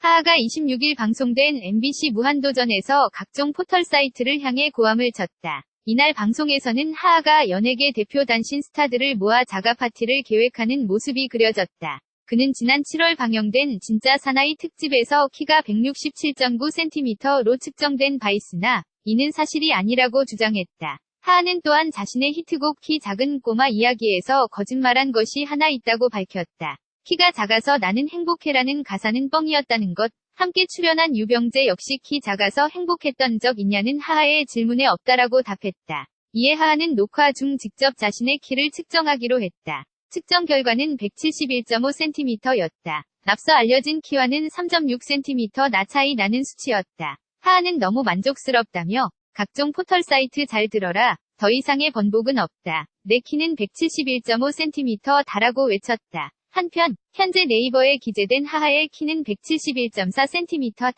하하가 26일 방송된 MBC 무한도전에서 각종 포털 사이트를 향해 고함을 쳤다. 이날 방송에서는 하하가 연예계 대표 단신 스타들을 모아 자가 파티를 계획하는 모습이 그려졌다. 그는 지난 7월 방영된 진짜 사나이 특집에서 키가 167.9cm로 측정된 바 있으나 이는 사실이 아니라고 주장했다. 하하는 또한 자신의 히트곡 키 작은 꼬마 이야기에서 거짓말한 것이 하나 있다고 밝혔다. 키가 작아서 나는 행복해라는 가사는 뻥이었다는 것. 함께 출연한 유병재 역시 키 작아서 행복했던 적 있냐는 하하의 질문에 없다라고 답했다. 이에 하하는 녹화 중 직접 자신의 키를 측정하기로 했다. 측정 결과는 171.5cm였다. 앞서 알려진 키와는 3.6cm 나 차이 나는 수치였다. 하하는 너무 만족스럽다며 각종 포털 사이트 잘 들어라. 더 이상의 번복은 없다. 내 키는 171.5cm 다라고 외쳤다. 한편 현재 네이버에 기재된 하하의 키는 171.4cm다.